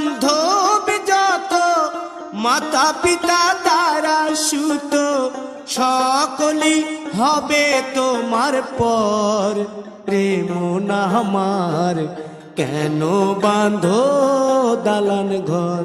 বান্ধব যত মাতা পিতা তারা সুত সকলি হবে তোমার পর। প্রেম না আমার, কেন বাঁধো দালান ঘর?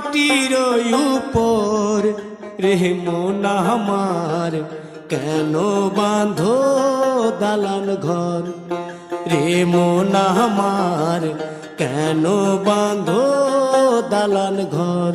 মাটির উপর রে মন আমার, কেন বাঁধো দালান ঘর? রে মন আমার, কেন বাঁধো দালান ঘর?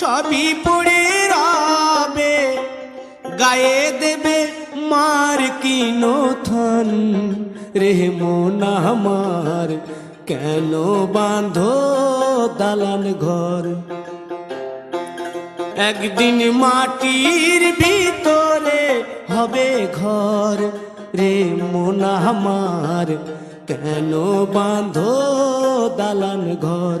সবই পড়ে রবে, গায়ে দেবে মার কিনো থন রে মোনা আমার, কেন বাঁধো দালান ঘর? একদিন মাটির ভিতরে হবে ঘর। রে মোনা আমার, কেন বাঁধো দালান ঘর?